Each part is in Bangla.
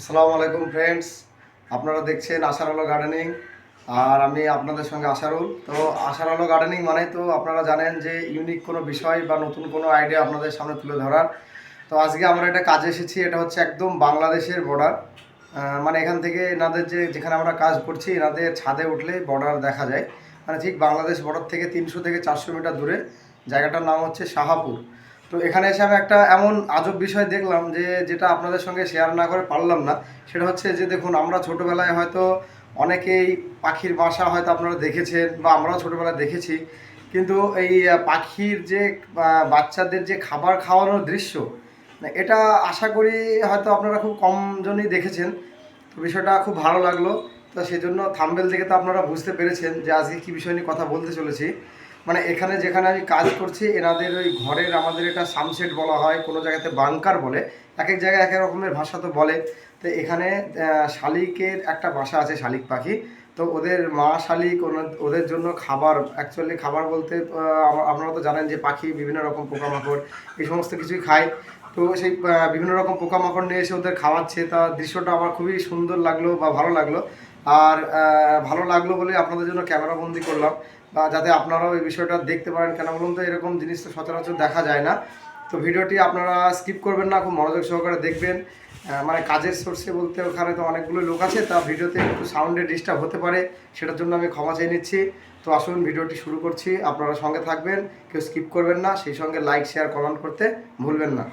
আসসালামু আলাইকুম ফ্রেন্ডস আপনারা দেখছেন আশার আলো গার্ডেনিং আর আমি আপনাদের সঙ্গে আশারুল। তো আশার আলো গার্ডেনিং মানে তো আপনারা জানেন যে ইউনিক কোনো বিষয় বা নতুন কোনো আইডিয়া আপনাদের সামনে তুলে ধরার। তো আজকে আমরা এটা কাজে এসেছি, এটা হচ্ছে একদম বাংলাদেশের বর্ডার মানে এখান থেকে এনাদের যে, যেখানে আমরা কাজ করছি, এনাদের ছাদে উঠলে বর্ডার দেখা যায়। মানে ঠিক বাংলাদেশ বর্ডার থেকে তিনশো থেকে চারশো মিটার দূরে, জায়গাটার নাম হচ্ছে শাহাপুর। তো এখানে এসে আমি একটা এমন আজব বিষয় দেখলাম যে যেটা আপনাদের সঙ্গে শেয়ার না করে পারলাম না। সেটা হচ্ছে যে দেখুন, আমরা ছোটোবেলায় হয়তো অনেকেই পাখির বাসা হয়তো আপনারা দেখেছেন বা আমরাও ছোটোবেলায় দেখেছি। কিন্তু এই পাখির যে বাচ্চাদের যে খাবার খাওয়ানোর দৃশ্য, এটা আশা করি হয়তো আপনারা খুব কম জনই দেখেছেন। তো বিষয়টা খুব ভালো লাগল। তো সেই জন্য থাম্বেল থেকে তো আপনারা বুঝতে পেরেছেন যে আজকে কী বিষয় নিয়ে কথা বলতে চলেছি। মানে এখানে যেখানে আমি কাজ করছি, এনাদের ওই ঘরের আমাদের এটা সামসেট বলা হয়, কোনো জায়গাতে বাংকার বলে। এক এক জায়গায় এক এক রকমের ভাষা তো বলে। তো এখানে শালিকের একটা বাসা আছে, শালিক পাখি। তো ওদের মা শালিক ওদের জন্য খাবার অ্যাকচুয়ালি খাবার বলতে আপনারা তো জানেন যে পাখি বিভিন্ন রকম পোকামাকড়, এই সমস্ত কিছুই খায়। তো সেই বিভিন্ন রকম পোকামাকড় নিয়ে এসে ওদের খাওয়াচ্ছে। তা দৃশ্যটা আমার খুবই সুন্দর লাগল বা ভালো লাগল। আর ভালো লাগল বলে আপনাদের জন্য ক্যামেরা বন্দি করলাম। বা যাতে আপনারাও এই বিষয়টা দেখতে পারেন কেন বলুন তো, এরকম জিনিস তো সচরাচর দেখা যায় না। তো ভিডিওটি আপনারা স্কিপ করবেন না, খুব মনোযোগ সহকারে দেখবেন। মানে কাজের সোর্সে বলতে ওখানে তো অনেকগুলো লোক আছে, তা ভিডিওতে একটু সাউন্ডে ডিস্টার্ব হতে পারে, সেটার জন্য আমি ক্ষমা চেয়ে নিচ্ছি। তো আসুন ভিডিওটি শুরু করছি, আপনারা সঙ্গে থাকবেন, কেউ স্কিপ করবেন না, সেই সঙ্গে লাইক শেয়ার কমেন্ট করতে ভুলবেন না।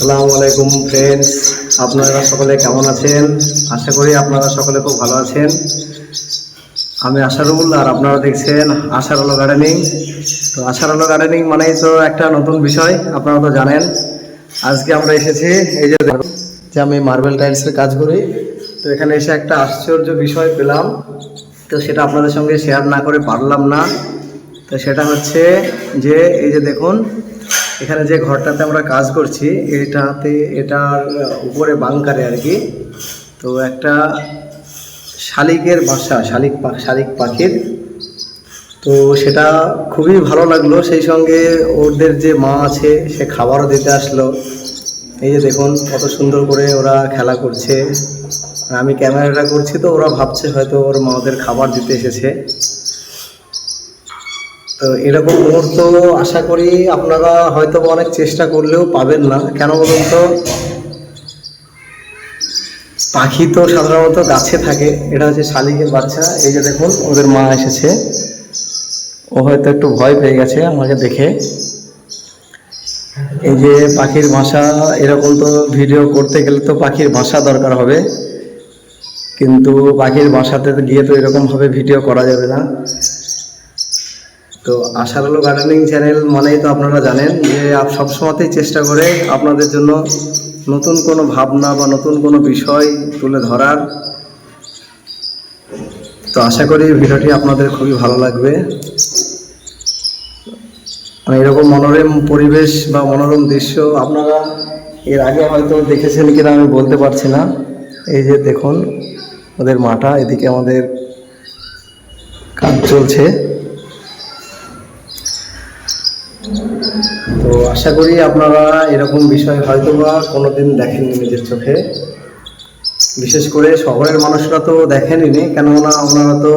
আসসালামু আলাইকুম ফ্রেন্ডস আপনারা সকলে কেমন আছেন? আশা করি আপনারা সকলে খুব ভালো আছেন। আমি আশারুল, আর আপনারা দেখছেন আশার আলো গার্ডেনিং তো আশার আলো গার্ডেনিং মানেই তো একটা নতুন বিষয়, আপনারা তো জানেন। আজকে আমরা এসেছি, এই যে যে আমি মার্বেল টাইলসের কাজ করি। তো এখানে এসে একটা আশ্চর্য বিষয় পেলাম। তো সেটা আপনাদের সঙ্গে শেয়ার না করে পারলাম না। তো সেটা হচ্ছে যে, এই যে দেখুন এখানে যে ঘরটাতে আমরা কাজ করছি, এটাতে, এটার উপরে বাংকারে আর কি। তো একটা শালিকের বাসা, শালিক শালিক পাখির। তো সেটা খুবই ভালো লাগল। সেই সঙ্গে ওদের যে মা আছে, সে খাবারও দিতে আসলো। এই যে দেখুন, কত সুন্দর করে ওরা খেলা করছে। আমি ক্যামেরাটা করছি তো, ওরা ভাবছে হয়তো ওর মা ওদের খাবার দিতে এসেছে। তো এরকম মুহূর্ত আশা করি আপনারা হয়তো অনেক চেষ্টা করলেও পাবেন না। কেন বলুন তো? পাখি তো সাধারণত গাছে থাকে। এটা হচ্ছে শালিকের বাচ্চা। এই যে দেখুন, ওদের মা এসেছে। ও হয়তো একটু ভয় পেয়ে গেছে আমাকে দেখে। এই যে পাখির ভাষা এরকম তো ভিডিও করতে গেলে তো পাখির ভাষা দরকার হবে। কিন্তু পাখির বাসাতে গিয়ে তো এরকমভাবে ভিডিও করা যাবে না। তো আশার আলো গার্ডেনিং চ্যানেল মানেই তো আপনারা জানেন যে সবসময়তেই চেষ্টা করে আপনাদের জন্য নতুন কোনো ভাবনা বা নতুন কোনো বিষয় তুলে ধরার। তো আশা করি ভিডিওটি আপনাদের খুবই ভালো লাগবে। মানে এরকম মনোরম পরিবেশ বা মনোরম দৃশ্য আপনারা এর আগে হয়তো দেখেছেন কিনা আমি বলতে পারছি না। এই যে দেখুন, ওদের মাটা এদিকে আমাদের কাজ চলছে তো আশা করি আপনারা এরকম বিষয় হয়তো বা কোনোদিন দেখেননি নিজের চোখে। বিশেষ করে শহরের মানুষরা তো দেখেনি কেননা ওনারা তো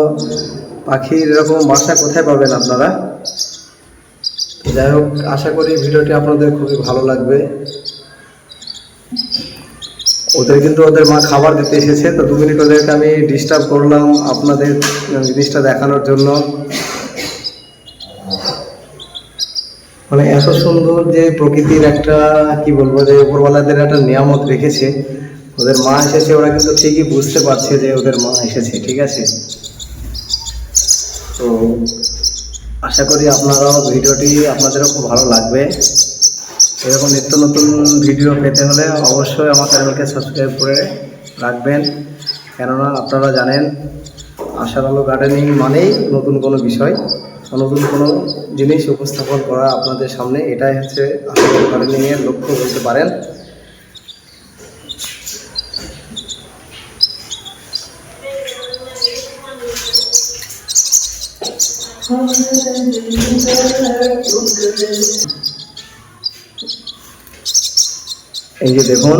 পাখির এরকম বাসা কোথায় পাবেন আপনারা? যাই হোক, আশা করি ভিডিওটি আপনাদের খুবই ভালো লাগবে। ওদের কিন্তু ওদের মা খাবার দিতে এসেছে, তো দু মিনিট ওদেরকে আমি ডিস্টার্ব করলাম আপনাদের জিনিসটা দেখানোর জন্য। মানে এত সুন্দর যে প্রকৃতির একটা, কি বলব, যে উপরওয়ালাদের একটা নিয়ামত রেখেছে। ওদের মা এসেছে, ওরা কিন্তু ঠিকই বুঝতে পারছে যে ওদের মা এসেছে, ঠিক আছে? তো আশা করি আপনারাও ভিডিওটি আপনাদেরও খুব ভালো লাগবে। এরকম নিত্য নতুন ভিডিও পেতে হলে অবশ্যই আমার চ্যানেলকে সাবস্ক্রাইব করে রাখবেন। কেননা আপনারা জানেন, আশার আলো গার্ডেনিং মানেই নতুন কোনো বিষয়। নতুন কোনো জিনিস উপস্থাপন করা আপনাদের সামনে, এটাই হচ্ছে আলো গার্ডেনিংয়ের লক্ষ্য বলতে পারেন। এই যে দেখুন,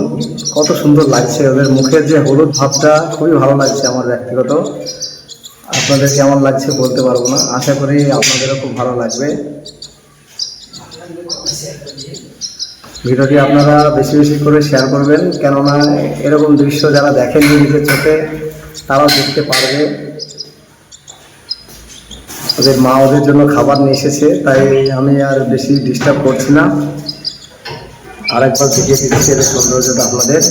কত সুন্দর লাগছে ওদের মুখের যে হলুদ ভাবটা, খুবই ভালো লাগছে আমার ব্যক্তিগত। আপনাদের কেমন লাগছে বলতে পারব না। আশা করি আপনাদেরও খুব ভালো লাগবে। ভিডিওটি আপনারা বেশি বেশি করে শেয়ার করবেন, কেননা এরকম দৃশ্য যারা দেখেননি নিজের চোখে, তারাও দেখতে পারবে। ওদের মা ওদের জন্য খাবার নিয়ে এসেছে, তাই আমি আর বেশি ডিস্টার্ব করছি না। আরেকবার দেখিয়ে দিচ্ছি এর সৌন্দর্যটা আপনাদের।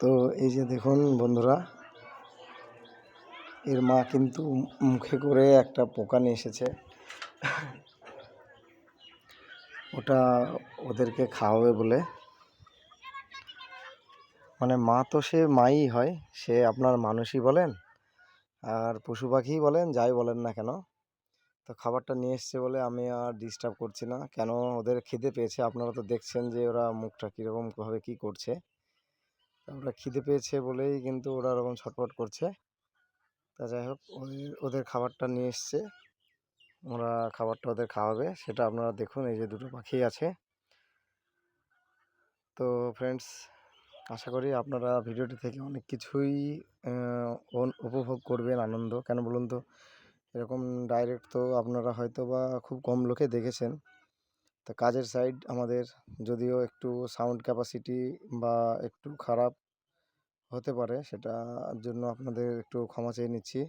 তো এই যে দেখুন বন্ধুরা এর মা কিন্তু মুখে করে একটা পোকা নিয়ে এসেছে। ওটা ওদেরকে খাওয়াবে বলে। মানে মা তো সে মাই হয়, সে আপনার মানুষই বলেন, আর পশু পাখিই বলেন, যাই বলেন না কেন। তো খাবারটা নিয়ে এসছে বলে আমি আর ডিস্টার্ব করছি না। কেন ওদের খিদে পেয়েছে, আপনারা তো দেখছেন যে ওরা মুখটা কীরকম ভাবে কী করছে। ওরা খিদে পেয়েছে বলেই কিন্তু ওরা ওরকম ছটফট করছে। তা যাই হোক ওদের ওদের খাবারটা নিয়ে এসছে। ওরা খাবারটা ওদের খাওয়াবে, সেটা আপনারা দেখুন, এই যে দুটো পাখি আছে। তো ফ্রেন্ডস আশা করি আপনারা ভিডিওটি থেকে অনেক কিছুই উপভোগ করবেন, আনন্দ। কেন বলুন তো? এরকম ডাইরেক্ট তো আপনারা হয়তো বা খুব কম লোকে দেখেছেন। তা কাজের সাইড আমাদের, যদিও একটু সাউন্ড ক্যাপাসিটি বা একটু খারাপ হতে পারে সেটার জন্য আপনাদের একটু ক্ষমা চেয়ে নিচ্ছি।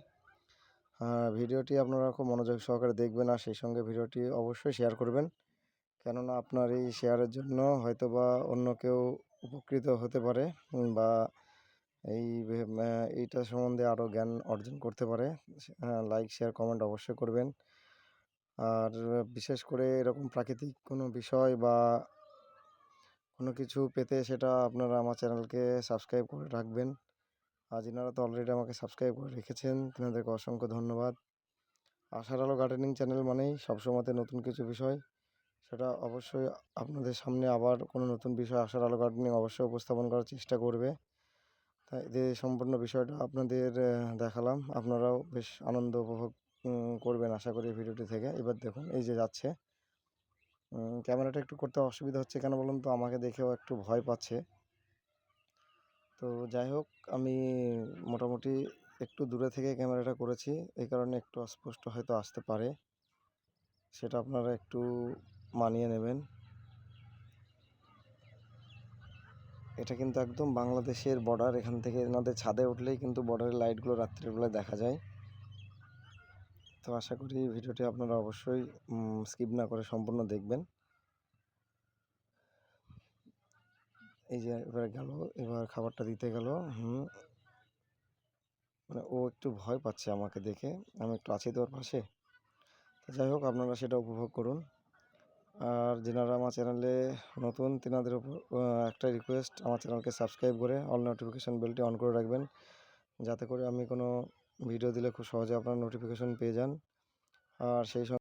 ভিডিওটি আপনারা খুব মনোযোগ সহকারে দেখবেন আর সেই সঙ্গে ভিডিওটি অবশ্যই শেয়ার করবেন। কেননা আপনার এই শেয়ারের জন্য হয়তো বা অন্য কেউ উপকৃত হতে পারে বা এই এইটা সম্বন্ধে আরও জ্ঞান অর্জন করতে পারে। লাইক, শেয়ার, কমেন্ট অবশ্যই করবেন। আর বিশেষ করে এরকম প্রাকৃতিক কোনো বিষয় বা কোনো কিছু পেতে সেটা আপনারা আমার চ্যানেলকে সাবস্ক্রাইব করে রাখবেন। আর যিনারা তো অলরেডি আমাকে সাবস্ক্রাইব করে রেখেছেন। তিনাদেরকে অসংখ্য ধন্যবাদ। আশার আলো গার্ডেনিং চ্যানেল মানেই সবসময়তে নতুন কিছু বিষয়। সেটা অবশ্যই আপনাদের সামনে আবার কোনো নতুন বিষয় আশার আলো গার্ডেনিং অবশ্যই উপস্থাপন করার চেষ্টা করবে। তাই যে সম্পূর্ণ বিষয়টা আপনাদের দেখালাম। আপনারাও বেশ আনন্দ উপভোগ করবেন আশা করি ভিডিওটি থেকে। এবার দেখুন, এই যে যাচ্ছে। ক্যামেরাটা একটু করতে অসুবিধা হচ্ছে কেন বলুন তো? আমাকে দেখেও একটু ভয় পাচ্ছে। তো যাই হোক, আমি মোটামুটি একটু দূরে থেকে ক্যামেরাটা করেছি। এই কারণে একটু অস্পষ্ট হয়তো আসতে পারে। সেটা আপনারা একটু মানিয়ে নেবেন। এটা কিন্তু একদম বাংলাদেশের বর্ডার এখান থেকে এনাদের ছাদে উঠলেই কিন্তু বর্ডারের লাইটগুলো রাত্রিবেলায় দেখা যায়। তো আশা করি ভিডিওটি আপনারা অবশ্যই স্কিপ না করে সম্পূর্ণ দেখবেন। এই যে এবার গেল, এবার খাবারটা দিতে গেল, হুম। মানে ও একটু ভয় পাচ্ছে আমাকে দেখে, আমি একটু আছি তো ওর পাশে। যাই হোক, আপনারা সেটা উপভোগ করুন। আর যেনারা আমার চ্যানেলে নতুন, তেনাদের উপর একটা রিকোয়েস্ট আমার চ্যানেলকে সাবস্ক্রাইব করে অল নোটিফিকেশান বেলটি অন করে রাখবেন। যাতে করে আমি কোনো ভিডিও দিলে খুব সহজে আপনারা নোটিফিকেশন পেয়ে যান। আর সেই সঙ্গে